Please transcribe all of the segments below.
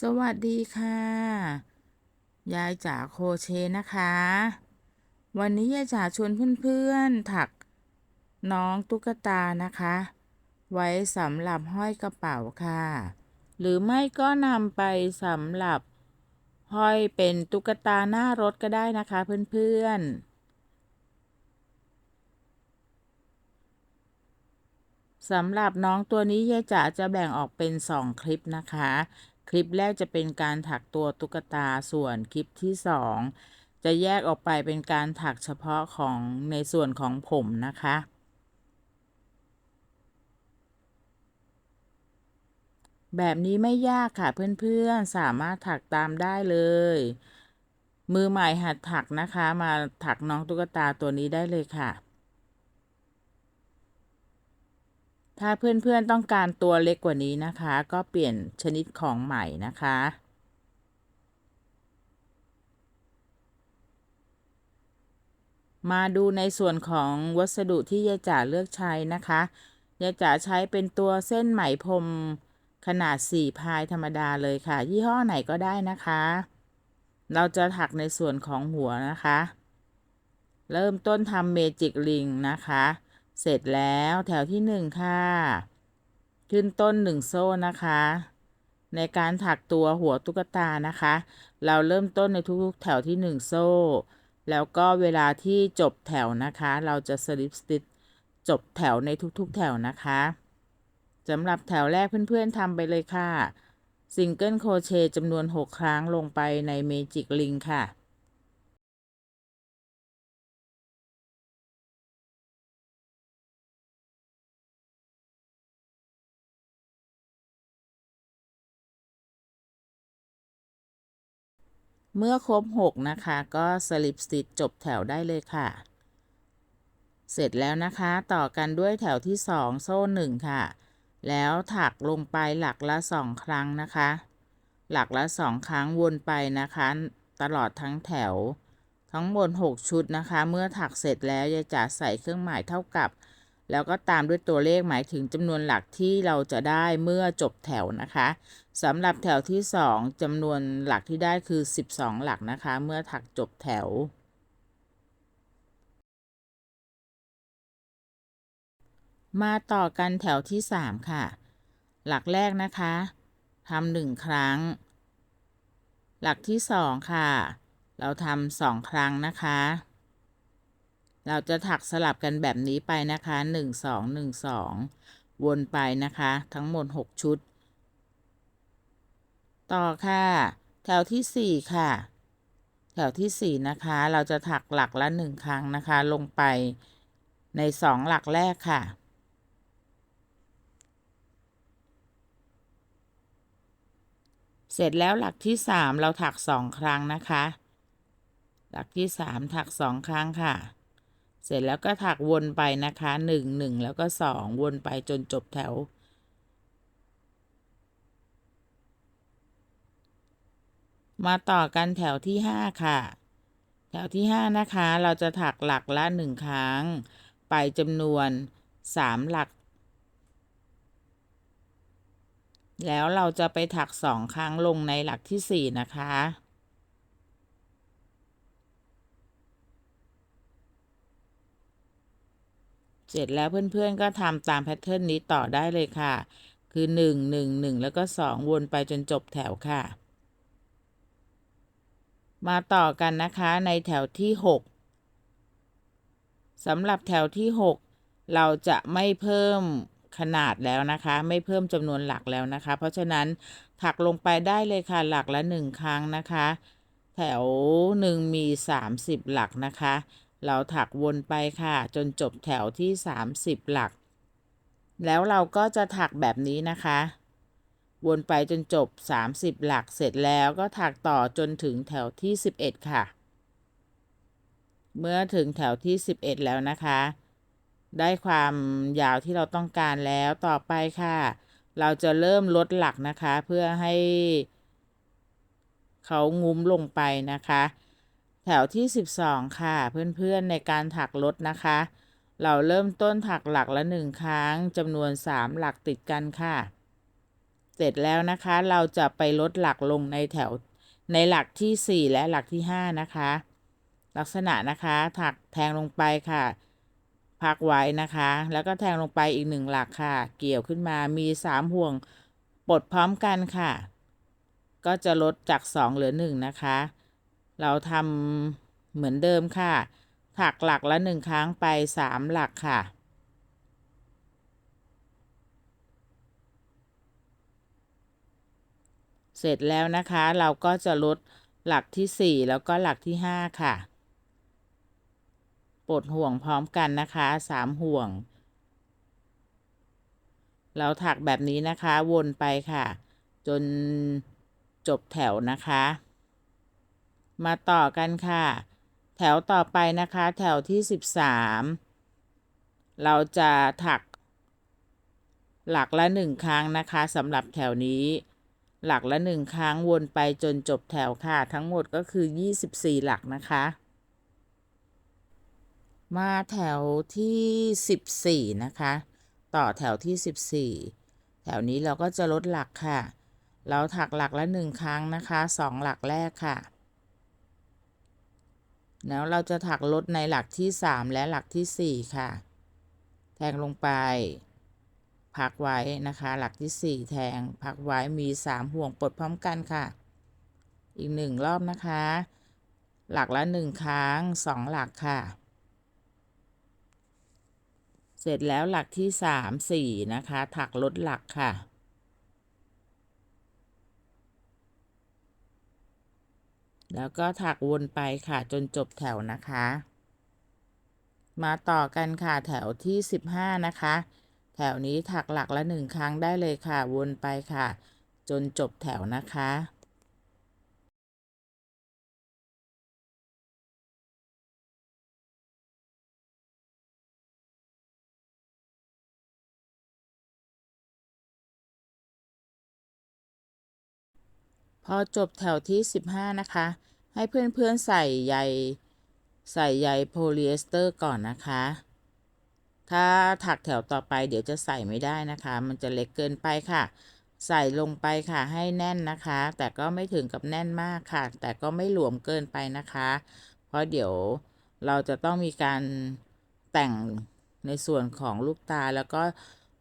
สวัสดีค่ะ ยายจ๋าโคเชนะคะ วันนี้ยายจ๋าชวนเพื่อนๆ ถักน้องตุ๊กตานะคะ ไว้สำหรับห้อยกระเป๋าค่ะ หรือไม่ก็นำไปสำหรับห้อยเป็นตุ๊กตาหน้ารถก็ได้นะคะเพื่อนๆสำหรับน้องตัวนี้ยายจ๋าจะแบ่งออกเป็นสองคลิปนะคะ คลิปแรกจะเป็นการถักตัวตุ๊กตาส่วนคลิปที่สองจะแยกออกไปเป็นการถักเฉพาะของในส่วนของผมนะคะ แบบนี้ไม่ยากค่ะเพื่อนๆสามารถถักตามได้เลย มือใหม่หัดถักนะคะ มาถักน้องตุ๊กตาตัวนี้ได้เลยค่ะ ถ้าเพื่อนๆต้องการตัวเล็กกว่านี้นะคะ ก็เปลี่ยนชนิดของใหม่นะคะมาดูในส่วนของวัสดุที่ยายจ๋าเลือกใช้นะคะยายจ๋าใช้เป็นตัวเส้นไหมพรมขนาด 4 พายธรรมดาเลยค่ะ ยี่ห้อไหนก็ได้นะคะ เราจะถักในส่วนของหัวนะคะ เริ่มต้นทำเมจิกลิงนะคะ เสร็จแล้วแถวที่1ค่ะ ขึ้นต้น1โซ่นะคะ ในการถักตัวหัวตุ๊กตานะคะ เราเริ่มต้นในทุกๆ แถวที่1โซ่ แล้วก็เวลาที่จบแถวนะคะ เราจะสลิปสติชจบแถวในทุกๆ แถวนะคะสำหรับแถวแรกเพื่อนๆทำไปเลยค่ะซิงเกิลโคเชต์จำนวน 6 ครั้งลงไปในเมจิกลิงค่ะ เมื่อครบ 6 นะคะ ก็สลิปสติชจบแถวได้เลยค่ะ เสร็จแล้วนะคะ ต่อกันด้วยแถวที่ 2 โซ่ 1 ค่ะ แล้วถักลงไปหลักละ 2 ครั้งนะคะ หลักละ 2 ครั้งวนไปนะคะ ตลอดทั้งแถว ทั้งหมด 6 ชุดนะคะ เมื่อถักเสร็จแล้วยายจ๋าใส่เครื่องหมายเท่ากับ แล้วก็ตามด้วยตัวเลขหมายถึงจำนวนหลักที่เราจะได้เมื่อจบแถวนะคะสำหรับแถวที่ 2จำนวนหลักที่ได้คือ 12 หลักนะคะ เมื่อถักจบแถว มาต่อกันแถวที่ 3 ค่ะ หลักแรกนะคะทำหนึ่งครั้ง หลักที่ 2 ค่ะ เราทำสองครั้งนะคะ เราจะถักสลับกันแบบนี้ไปนะคะ 1 2 1 2 วนไปนะคะ ทั้งหมด 6 ชุด ต่อค่ะ แถวที่ 4 ค่ะ แถวที่ 4 นะคะ เราจะถักหลักละ 1 ครั้งนะคะ ลงไปใน 2 หลักแรกค่ะเสร็จแล้วหลักที่ 3 เราถัก 2 ครั้งนะคะ หลักที่ 3 ถัก 2 ครั้งค่ะ เสร็จแล้วก็ถักวนไปนะคะ1 1แล้วก็2วนไปจนจบแถว มาต่อกันแถวที่5ค่ะ แถวที่5นะคะ เราจะถักหลักละ1ครั้ง ไปจำนวน3หลัก แล้วเราจะไปถัก2ครั้งลงในหลักที่4นะคะ เสร็จแล้วเพื่อนๆก็ทำตามแพทเทิร์นนี้ต่อได้เลยค่ะ คือ 1 1 1 แล้วก็ 2 วนไปจนจบแถวค่ะ มาต่อกันนะคะในแถวที่ 6สำหรับแถวที่ 6 เราจะไม่เพิ่มขนาดแล้วนะคะ ไม่เพิ่มจำนวนหลักแล้วนะคะ เพราะฉะนั้นถักลงไปได้เลยค่ะหลักละ 1 ครั้งนะคะ แถวหนึ่งมี 30 หลักนะคะ เราถักวนไปค่ะ จนจบแถวที่ 30 หลัก แล้วเราก็จะถักแบบนี้นะคะ วนไปจนจบ 30 หลักเสร็จแล้วก็ถักต่อจนถึงแถวที่ 11 ค่ะ เมื่อถึงแถวที่ 11 แล้วนะคะ ได้ความยาวที่เราต้องการแล้วต่อไปค่ะ เราจะเริ่มลดหลักนะคะ เพื่อให้เขางุ้มลงไปนะคะ แถวที่ 12 ค่ะ เพื่อนๆในการถักลดนะคะ เราเริ่มต้นถักหลักละ 1 ครั้งจำนวน 3 หลักติดกันค่ะ เสร็จแล้วนะคะเราจะไปลดหลักลงในแถวในหลักที่ 4 และหลักที่ 5 นะคะ ลักษณะนะคะถักแทงลงไปค่ะพักไว้นะคะ แล้วก็แทงลงไปอีกหนึ่งหลักค่ะ เกี่ยวขึ้นมามี 3 ห่วงปลดพร้อมกันค่ะ ก็จะลดจาก 2 เหลือ 1 นะคะ เราทำเหมือนเดิมค่ะ ถักหลักละ1ครั้งไป3หลักค่ะ เสร็จแล้วนะคะ เราก็จะลดหลักที่4แล้วก็หลักที่5ค่ะปลดห่วงพร้อมกันนะคะ3ห่วง เราถักแบบนี้นะคะวนไปค่ะ จนจบแถวนะคะ มาต่อกันค่ะ แถวต่อไปนะคะแถวที่ 13 เราจะถัก หลักละหนึ่งครั้งนะคะสำหรับแถวนี้ หลักละหนึ่งครั้งวนไปจนจบแถวค่ะ ทั้งหมดก็คือ 24 หลักนะคะ มาแถวที่ 14 นะคะ ต่อแถวที่ 14 แถวนี้เราก็จะลดหลักค่ะ เราถักหลักละหนึ่งครั้งนะคะสองหลักแรกค่ะ แล้วเราจะถักลดในหลักที่ 3 และหลักที่ 4 ค่ะ แทงลงไป พักไว้นะคะ หลักที่ 4 แทง พักไว้มี 3 ห่วงปลดพร้อมกันค่ะ อีกหนึ่งรอบนะคะ หลักละ 1 ครั้ง 2 หลักค่ะ เสร็จแล้วหลักที่ 3 4 นะคะ ถักลดหลักค่ะ แล้วก็ถักวนไปค่ะจนจบแถวนะคะ มาต่อกันค่ะแถวที่ 15 นะคะ แถวนี้ถักหลักละหนึ่งครั้งได้เลยค่ะ วนไปค่ะ จนจบแถวนะคะ พอจบแถวที่ 15 นะคะ ให้เพื่อนๆใส่ใยใส่ใยโพลีเอสเตอร์ก่อนนะคะ ถ้าถักแถวต่อไปเดี๋ยวจะใส่ไม่ได้นะคะ มันจะเล็กเกินไปค่ะ ใส่ลงไปค่ะให้แน่นนะคะ แต่ก็ไม่ถึงกับแน่นมากค่ะ แต่ก็ไม่หลวมเกินไปนะคะ เพราะเดี๋ยวเราจะต้องมีการแต่งในส่วนของลูกตาแล้วก็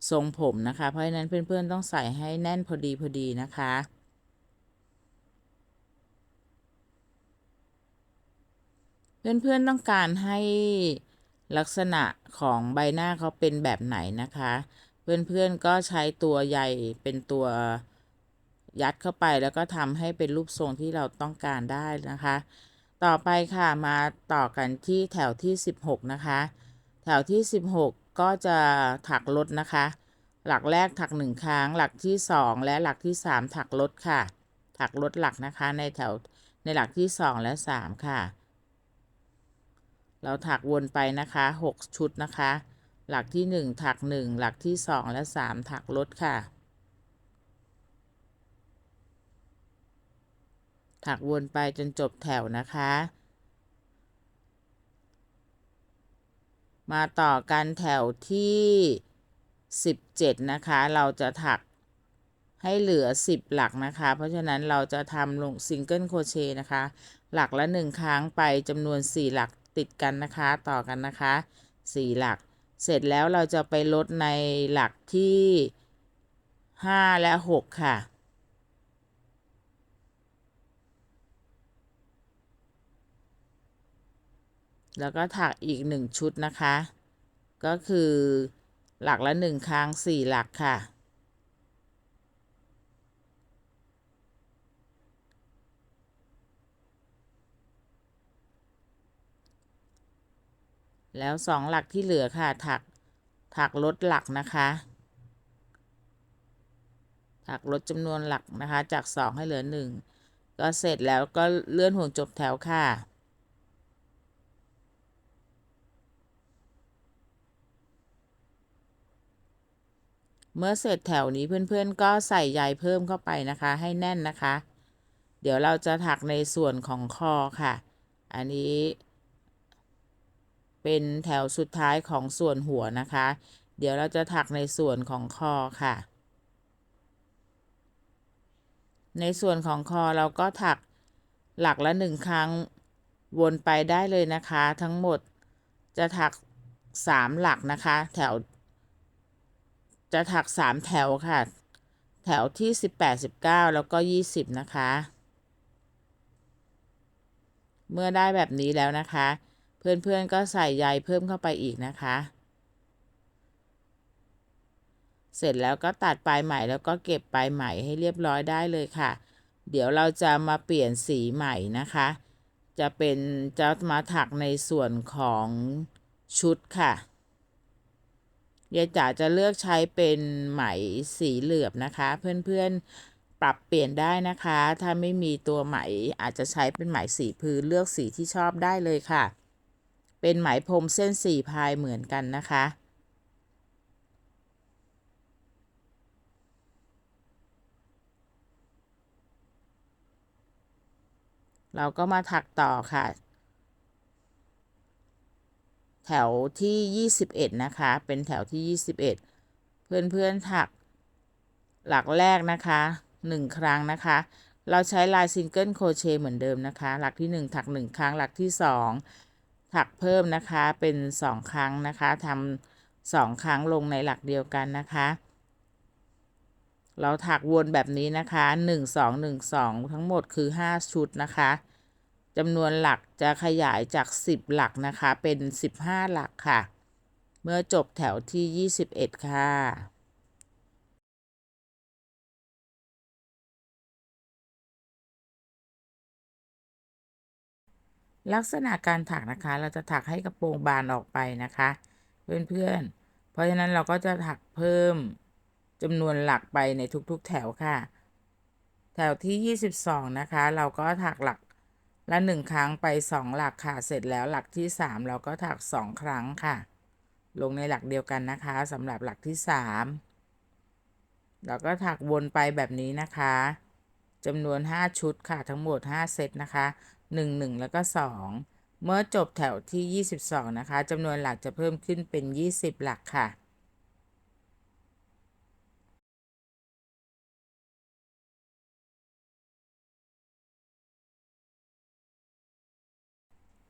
ทรงผมนะคะ เพราะฉะนั้นเพื่อนๆต้องใส่ให้แน่นพอดีพอดีนะคะ เพื่อนๆต้องการให้ลักษณะของใบหน้าเขาเป็นแบบไหนนะคะ เพื่อนๆก็ใช้ตัวใยเป็นตัวยัดเข้าไปแล้วก็ทำให้เป็นรูปทรงที่เราต้องการได้นะคะ ต่อไปค่ะมาต่อกันที่แถวที่ 16 นะคะ แถวที่ 16 ก็จะถักลดนะคะ หลักแรกถักหนึ่งครั้ง หลักที่ 2 และหลักที่ 3 ถักลดค่ะ ถักลดหลักนะคะในแถวในหลักที่ 2 และ 3 ค่ะ เราถักวนไปนะคะ 6 ชุดนะคะ หลักที่ 1 ถัก 1 หลักที่ 2 และ 3 ถักลดค่ะ ถักวนไปจนจบแถวนะคะ มาต่อกันแถวที่ 17 นะคะ เราจะถักให้เหลือ 10 หลักนะคะ เพราะฉะนั้นเราจะทำลงซิงเกิลโคเชนะคะ หลักละ 1 ครั้งไปจำนวน 4 หลัก ติดกันนะคะต่อกันนะคะ 4 หลัก เสร็จแล้วเราจะไปลดในหลักที่ 5 และ 6 ค่ะแล้วก็ถักอีก 1 ชุดนะคะ ก็คือหลักละ 1 ครั้ง 4 หลักค่ะ แล้วสองหลักที่เหลือค่ะ ถัก ถักลดหลักนะคะ ถักลดจำนวนหลักนะคะ จาก2ให้เหลือ1ก็เสร็จแล้วก็เลื่อนห่วงจบแถวค่ะเมื่อเสร็จแถวนี้เพื่อนๆ ก็ใส่ใยเพิ่มเข้าไปนะคะ ให้แน่นนะคะ เดี๋ยวเราจะถักในส่วนของคอค่ะ อันนี้ เป็นแถวสุดท้ายของส่วนหัวนะคะ เดี๋ยวเราจะถักในส่วนของคอค่ะ ในส่วนของคอเราก็ถักหลักละหนึ่งครั้งวนไปได้เลยนะคะ ทั้งหมดจะถักสามหลักนะคะ แถว จะถักสามแถวค่ะ แถวที่สิบแปดสิบเก้าแล้วก็ยี่สิบนะคะ เมื่อได้แบบนี้แล้วนะคะ เพื่อนๆก็ใส่ใยเพิ่มเข้าไปอีกนะคะ เสร็จแล้วก็ตัดปลายไหมแล้วก็เก็บปลายไหมให้เรียบร้อยได้เลยค่ะ เดี๋ยวเราจะมาเปลี่ยนสีใหม่นะคะ จะเป็นจะมาถักในส่วนของชุดค่ะยายจ๋าจะเลือกใช้เป็นไหมสีเหลือบนะคะ เพื่อนๆปรับเปลี่ยนได้นะคะ ถ้าไม่มีตัวไหมอาจจะใช้เป็นไหมสีพื้นเลือกสีที่ชอบได้เลยค่ะ เป็นไหมพรมเส้นสี่พายเหมือนกันนะคะ เราก็มาถักต่อค่ะ แถวที่ 21 นะคะ เป็นแถวที่ 21 เพื่อนๆถักหลักแรกนะคะ 1 ครั้งนะคะ เราใช้ลายซิงเกิลโครเชต์เหมือนเดิมนะคะ หลักที่ 1 ถัก 1 ครั้ง หลักที่ 2 ถักเพิ่มนะคะเป็น 2 ครั้งนะคะทำสองครั้งลงในหลักเดียวกันนะคะ เราถักวนแบบนี้นะคะ 1 2 1 2 ทั้งหมดคือ 5 ชุดนะคะจำนวนหลักจะขยายจาก 10 หลักนะคะเป็น 15 หลักค่ะ เมื่อจบแถวที่ 21 ค่ะ ลักษณะการถักนะคะ เราจะถักให้กระโปรงบานออกไปนะคะ เพื่อนๆ เพราะฉะนั้นเราก็จะถักเพิ่มจำนวนหลักไปในทุกๆแถวค่ะ แถวที่ 22 นะคะ เราก็ถักหลักละหนึ่งครั้งไปสองหลักค่ะ เสร็จแล้วหลักที่สามเราก็ถักสองครั้งค่ะ ลงในหลักเดียวกันนะคะสำหรับหลักที่สามเราก็ถักวนไปแบบนี้นะคะจำนวน 5 ชุดค่ะทั้งหมด 5 เซตนะคะ 1 1 แล้วก็ 2 เมื่อจบแถวที่ 22 นะคะจำนวนหลักจะเพิ่มขึ้นเป็น 20 หลักค่ะ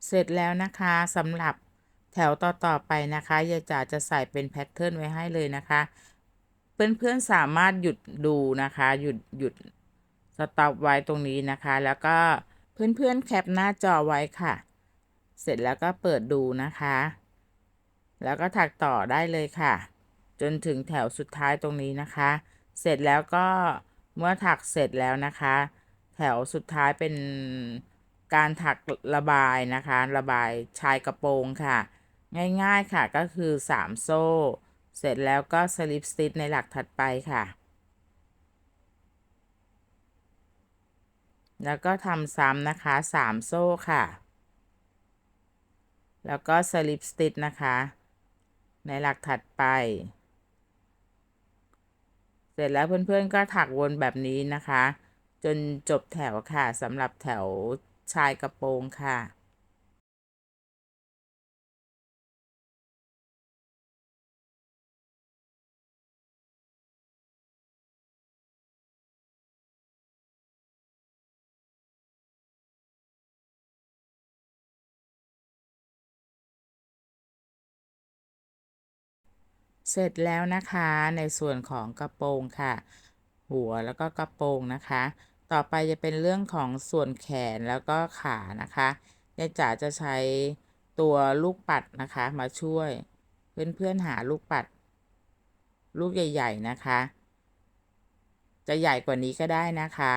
เสร็จแล้วนะคะสำหรับแถวต่อๆไปนะคะยายจ๋าจะใส่เป็นแพทเทิร์นไว้ให้เลยนะคะเพื่อนๆสามารถหยุดดูนะคะ หยุดหยุดสต็อปไว้ตรงนี้นะคะ แล้วก็ เพื่อนๆแคปหน้าจอไว้ค่ะ เสร็จแล้วก็เปิดดูนะคะ แล้วก็ถักต่อได้เลยค่ะ จนถึงแถวสุดท้ายตรงนี้นะคะ เสร็จแล้วก็เมื่อถักเสร็จแล้วนะคะ แถวสุดท้ายเป็นการถักระบายนะคะ ระบายชายกระโปรงค่ะ ง่ายๆค่ะก็คือ 3 โซ่ เสร็จแล้วก็สลิปสติชในหลักถัดไปค่ะ แล้วก็ทำซ้ำนะคะ 3 โซ่ค่ะ แล้วก็สลิปสติชนะคะ ในหลักถัดไป เสร็จแล้วเพื่อนๆก็ถักวนแบบนี้นะคะ จนจบแถวค่ะสำหรับแถวชายกระโปรงค่ะ เสร็จแล้วนะคะในส่วนของกระโปรงค่ะ หัวแล้วก็กระโปรงนะคะ ต่อไปจะเป็นเรื่องของส่วนแขนแล้วก็ขานะคะยายจ๋าจะใช้ตัวลูกปัดนะคะ มาช่วย เพื่อนๆหาลูกปัด ลูกใหญ่ ๆนะคะ จะใหญ่กว่านี้ก็ได้นะคะ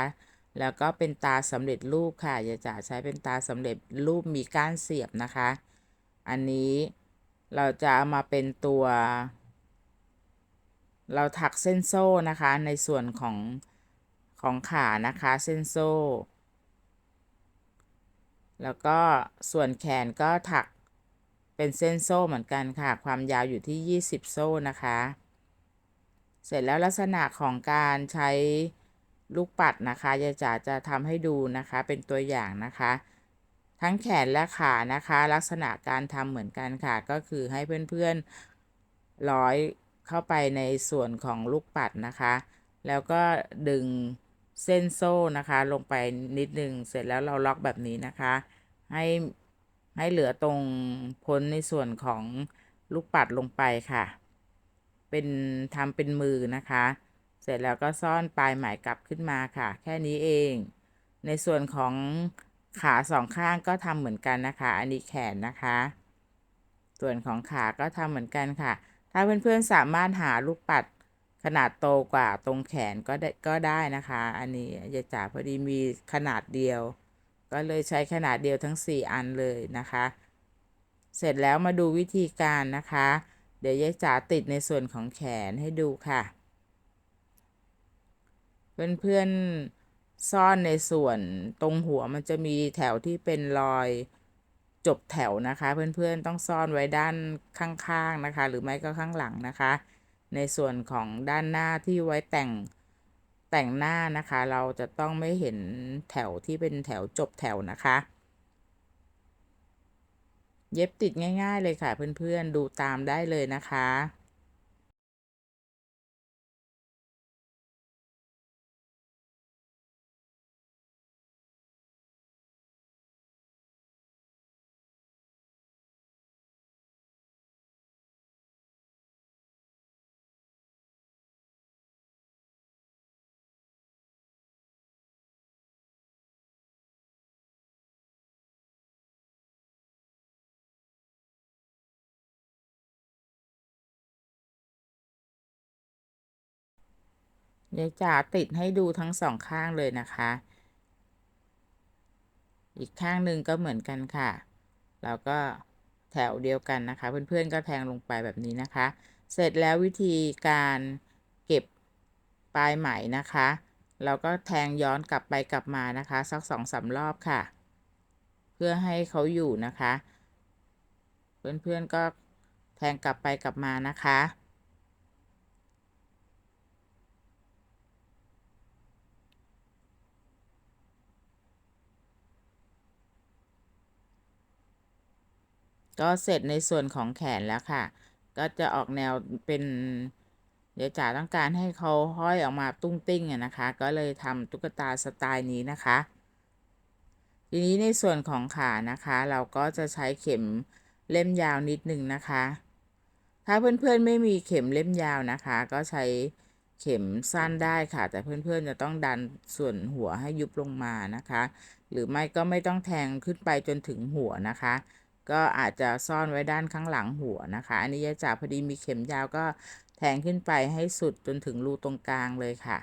แล้วก็เป็นตาสำเร็จรูปค่ะยายจ๋าใช้เป็นตาสำเร็จรูปมีก้านเสียบนะคะ อันนี้เราจะเอามาเป็นตัว เราถักเส้นโซ่นะคะในส่วนของของขานะคะเส้นโซ่ แล้วก็ส่วนแขนก็ถักเป็นเส้นโซ่เหมือนกันค่ะ ความยาวอยู่ที่ 20 โซ่นะคะ เสร็จแล้วลักษณะของการใช้ลูกปัดนะคะยายจ๋าจะทำให้ดูนะคะเป็นตัวอย่างนะคะ ทั้งแขนและขานะคะ ลักษณะการทำเหมือนกันค่ะ ก็คือให้เพื่อนๆร้อย เข้าไปในส่วนของลูกปัดนะคะ แล้วก็ดึงเส้นโซ่นะคะ ลงไปนิดนึงเสร็จแล้วเราล็อกแบบนี้นะคะ ให้ให้เหลือตรงพ้นในส่วนของลูกปัดลงไปค่ะ เป็นทำเป็นมือนะคะ เสร็จแล้วก็ซ่อนปลายไหมกลับขึ้นมาค่ะ แค่นี้เอง ในส่วนของขาสองข้างก็ทำเหมือนกันนะคะ อันนี้แขนนะคะ ส่วนของขาก็ทำเหมือนกันค่ะ ถ้าเพื่อนๆสามารถหาลูกปัดขนาดโตกว่าตรงแขนก็ได้ก็ได้นะคะ อันนี้ยายจ๋าพอดีมีขนาดเดียว ก็เลยใช้ขนาดเดียวทั้ง 4 อันเลยนะคะ เสร็จแล้วมาดูวิธีการนะคะ เดี๋ยวยายจ๋าติดในส่วนของแขนให้ดูค่ะ เพื่อนๆซ่อนในส่วนตรงหัวมันจะมีแถวที่เป็นรอย จบแถวนะคะ เพื่อนๆต้องซ่อนไว้ด้านข้างๆนะคะ หรือไม่ก็ข้างหลังนะคะ ในส่วนของด้านหน้าที่ไว้แต่งแต่งหน้านะคะ เราจะต้องไม่เห็นแถวที่เป็นแถวจบแถวนะคะ เย็บติดง่าย ๆ เลยค่ะเพื่อนๆดูตามได้เลยนะคะ ยายจ๋าติดให้ดูทั้งสองข้างเลยนะคะ อีกข้างหนึ่งก็เหมือนกันค่ะ แล้วก็แถวเดียวกันนะคะ เพื่อนๆก็แทงลงไปแบบนี้นะคะ เสร็จแล้ววิธีการเก็บปลายไหมนะคะเราก็แทงย้อนกลับไปกลับมานะคะ สักสองสารอบค่ะ เพื่อให้เขาอยู่นะคะ เพื่อนๆก็แทงกลับไปกลับมานะคะ ก็เสร็จในส่วนของแขนแล้วค่ะ ก็จะออกแนวเป็น เดี๋ยวจ๋าต้องการให้เขาห้อยออกมาตุ้งติ้งอะนะคะ ก็เลยทำตุ๊กตาสไตล์นี้นะคะ ทีนี้ในส่วนของขานะคะ เราก็จะใช้เข็มเล่มยาวนิดนึงนะคะ ถ้าเพื่อนๆไม่มีเข็มเล่มยาวนะคะ ก็ใช้เข็มสั้นได้ค่ะ แต่เพื่อนๆจะต้องดันส่วนหัวให้ยุบลงมานะคะ หรือไม่ก็ไม่ต้องแทงขึ้นไปจนถึงหัวนะคะ ก็อาจจะซ่อนไว้ด้านข้างหลังหัวนะคะ อันนี้ยายจ๋าพอดีมีเข็มยาวก็แทงขึ้นไปให้สุดจนถึงรูตรงกลางเลยค่ะ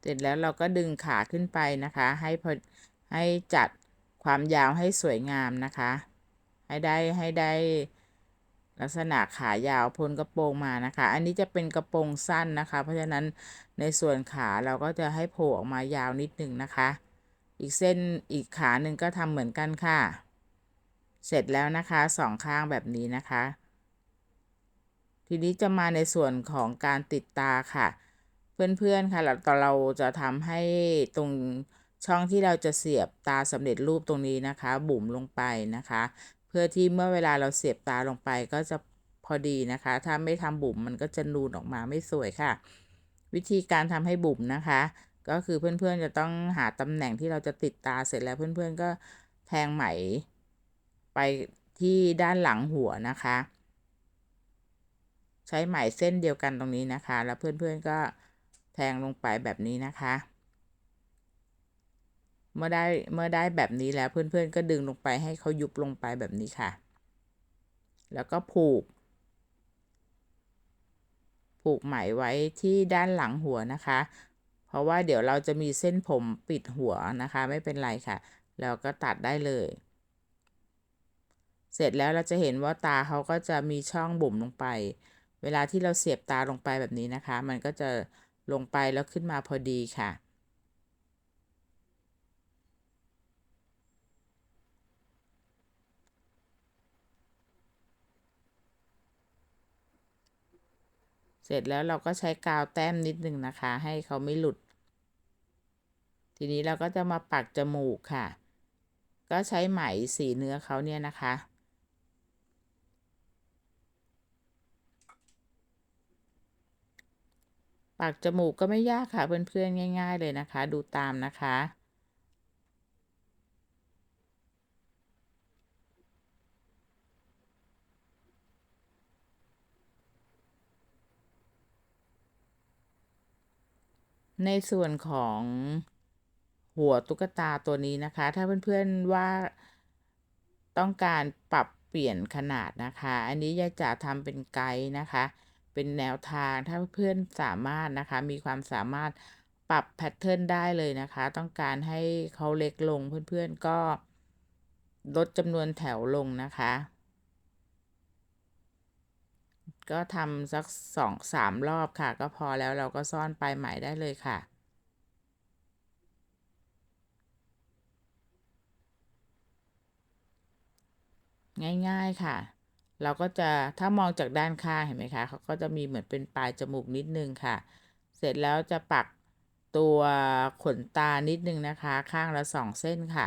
เสร็จแล้วเราก็ดึงขาขึ้นไปนะคะ ให้พอให้จัดความยาวให้สวยงามนะคะ ให้ได้ให้ได้ ลักษณะขายาวพ้นกระโปรงมานะคะ อันนี้จะเป็นกระโปรงสั้นนะคะ เพราะฉะนั้นในส่วนขาเราก็จะให้โผล่ออกมายาวนิดหนึ่งนะคะ อีกเส้นอีกขาหนึ่งก็ทำเหมือนกันค่ะ เสร็จแล้วนะคะสองข้างแบบนี้นะคะ ทีนี้จะมาในส่วนของการติดตาค่ะ เพื่อนๆค่ะเราเราจะทำให้ตรงช่องที่เราจะเสียบตาสำเร็จรูปตรงนี้นะคะ บุ๋มลงไปนะคะ พื่อที่เมื่อเวลาเราเสียบตาลงไปก็จะพอดีนะคะ ถ้าไม่ทำบุ๋มมันก็จะนูนออกมาไม่สวยค่ะ วิธีการทำให้บุ๋มนะคะ ก็คือเพื่อนๆจะต้องหาตำแหน่งที่เราจะติดตาเสร็จแล้วเพื่อนๆก็แทงไหม ไปที่ด้านหลังหัวนะคะ ใช้ไหมเส้นเดียวกันตรงนี้นะคะ แล้วเพื่อนๆก็แทงลงไปแบบนี้นะคะ เมื่อได้เมื่อได้แบบนี้แล้วเพื่อนๆก็ดึงลงไปให้เขายุบลงไปแบบนี้ค่ะ แล้วก็ผูก ผูกไหมไว้ที่ด้านหลังหัวนะคะ เพราะว่าเดี๋ยวเราจะมีเส้นผมปิดหัวนะคะ ไม่เป็นไรค่ะ แล้วก็ตัดได้เลย เสร็จแล้วเราจะเห็นว่าตาเขาก็จะมีช่องบุ๋มลงไป เวลาที่เราเสียบตาลงไปแบบนี้นะคะ มันก็จะลงไปแล้วขึ้นมาพอดีค่ะ เสร็จแล้วเราก็ใช้กาวแต้มนิดนึงนะคะ ให้เขาไม่หลุด ทีนี้เราก็จะมาปักจมูกค่ะ ก็ใช้ไหมสีเนื้อเขาเนี่ยนะคะ ปักจมูกก็ไม่ยากค่ะเพื่อนๆง่าย ๆ เลยนะคะ ดูตามนะคะ ในส่วนของหัวตุ๊กตาตัวนี้นะคะ ถ้าเพื่อนๆว่าต้องการปรับเปลี่ยนขนาดนะคะ อันนี้ยายจะทำเป็นไกด์นะคะ เป็นแนวทางถ้าเพื่อนสามารถนะคะ มีความสามารถปรับแพทเทิร์นได้เลยนะคะ ต้องการให้เขาเล็กลงเพื่อนๆก็ลดจำนวนแถวลงนะคะ ก็ทำสักสองสามรอบค่ะ ก็พอแล้วเราก็ซ่อนปลายไหมได้เลยค่ะ ง่ายๆค่ะ เราก็จะถ้ามองจากด้านข้างเห็นไหมคะเขาก็จะมีเหมือนเป็นปลายจมูกนิดนึงค่ะ เสร็จแล้วจะปักตัวขนตานิดนึงนะคะ ข้างละสองเส้นค่ะ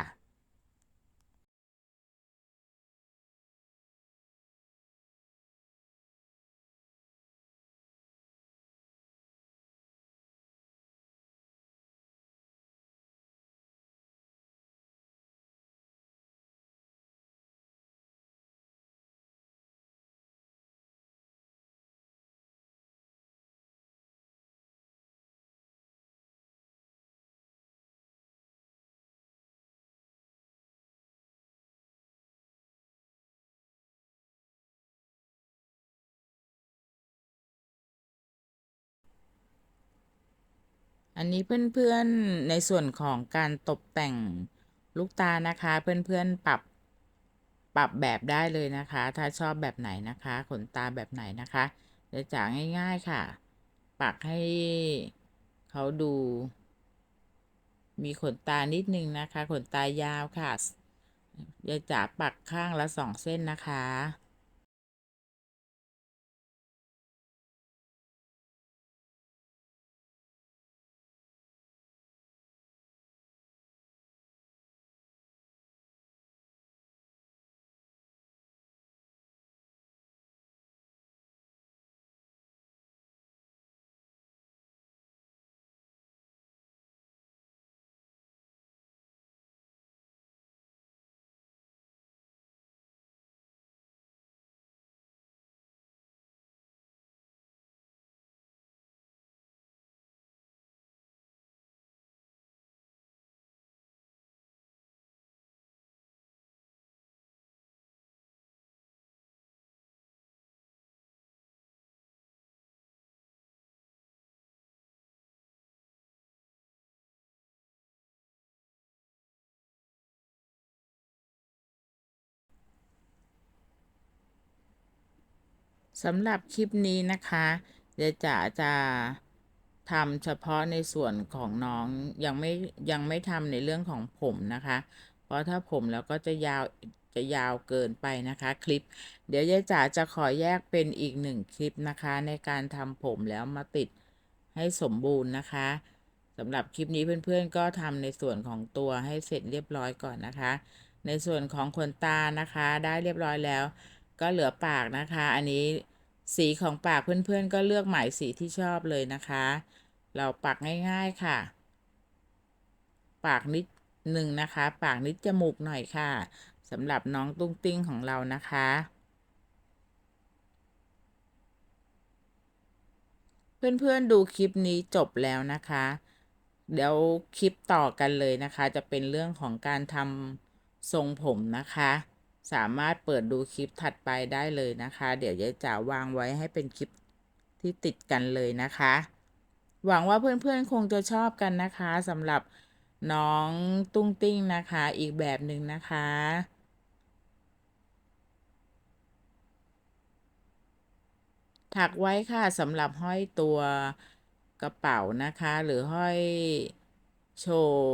อันนี้เพื่อนๆในส่วนของการตกแต่งลูกตานะคะ เพื่อนๆปรับปรับแบบได้เลยนะคะ ถ้าชอบแบบไหนนะคะ ขนตาแบบไหนนะคะเดี๋ยวจ๋าง่าย ๆค่ะ ปักให้เขาดู มีขนตานิดนึงนะคะ ขนตายาวค่ะเดี๋ยวจ๋าปักข้างละสองเส้นนะคะ สำหรับคลิปนี้นะคะเดี๋ยวจ๋าจะทำเฉพาะในส่วนของน้องยังไม่ยังไม่ทำในเรื่องของผมนะคะ เพราะถ้าผมแล้วก็จะยาวจะยาวเกินไปนะคะ คลิป เดี๋ยวยายจ๋าจะขอแยกเป็นอีกหนึ่งคลิปนะคะ ในการทำผมแล้วมาติดให้สมบูรณ์นะคะสำหรับคลิปนี้เพื่อนๆ ก็ทำในส่วนของตัวให้เสร็จเรียบร้อยก่อนนะคะ ในส่วนของขนตานะคะ ได้เรียบร้อยแล้ว ก็เหลือปากนะคะ อันนี้สีของปากเพื่อนๆ ก็เลือกหมายสีที่ชอบเลยนะคะ เราปักง่ายๆค่ะ ปากนิดหนึ่งนะคะ ปากนิดจมูกหน่อยค่ะสำหรับน้องตุ้งติ้งของเรานะคะ เพื่อนๆดูคลิปนี้จบแล้วนะคะ เดี๋ยวคลิปต่อกันเลยนะคะ จะเป็นเรื่องของการทำทรงผมนะคะ สามารถเปิดดูคลิปถัดไปได้เลยนะคะ เดี๋ยวยายจ๋าวางไว้ให้เป็นคลิปที่ติดกันเลยนะคะ หวังว่าเพื่อนๆคงจะชอบกันนะคะสำหรับน้องตุ้งติ้งนะคะ อีกแบบหนึ่งนะคะถักไว้ค่ะสำหรับห้อยตัวกระเป๋านะคะ หรือห้อยโชว์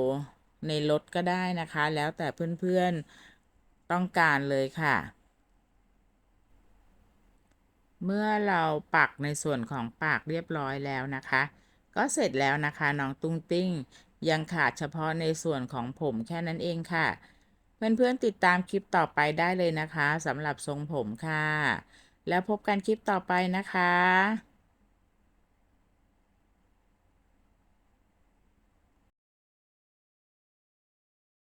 ในรถก็ได้นะคะ แล้วแต่เพื่อนๆ ต้องการเลยค่ะ เมื่อเราปักในส่วนของปากเรียบร้อยแล้วนะคะ ก็เสร็จแล้วนะคะน้องตุ้งติ้งยังขาดเฉพาะในส่วนของผมแค่นั้นเองค่ะ เพื่อนๆติดตามคลิปต่อไปได้เลยนะคะสำหรับทรงผมค่ะ แล้วพบกันคลิปต่อไปนะคะ